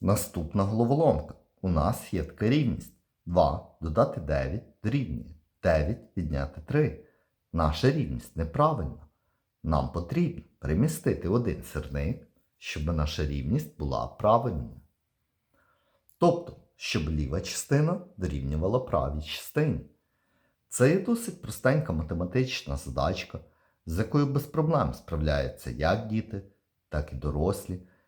Наступна головоломка. У нас є така рівність. 2 додати 9 дорівнює 9 відняти 3. Наша рівність неправильна. Нам потрібно перемістити один сірник, щоб наша рівність була правильною. Тобто, щоб ліва частина дорівнювала правій частині. Це є досить простенька математична задачка, з якою без проблем справляються як діти, так і дорослі.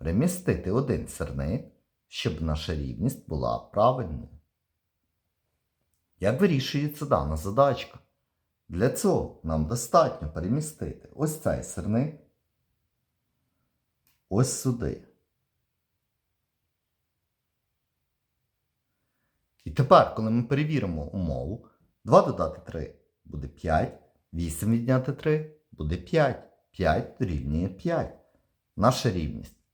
перемістити один сирник, щоб наша рівність була правильною. Як вирішується дана задачка? Для цього нам достатньо перемістити ось цей сирник ось сюди. І тепер, коли ми перевіримо умову, 2 додати 3 буде 5, 8 відняти 3 буде 5, 5 дорівнює 5. Наша рівність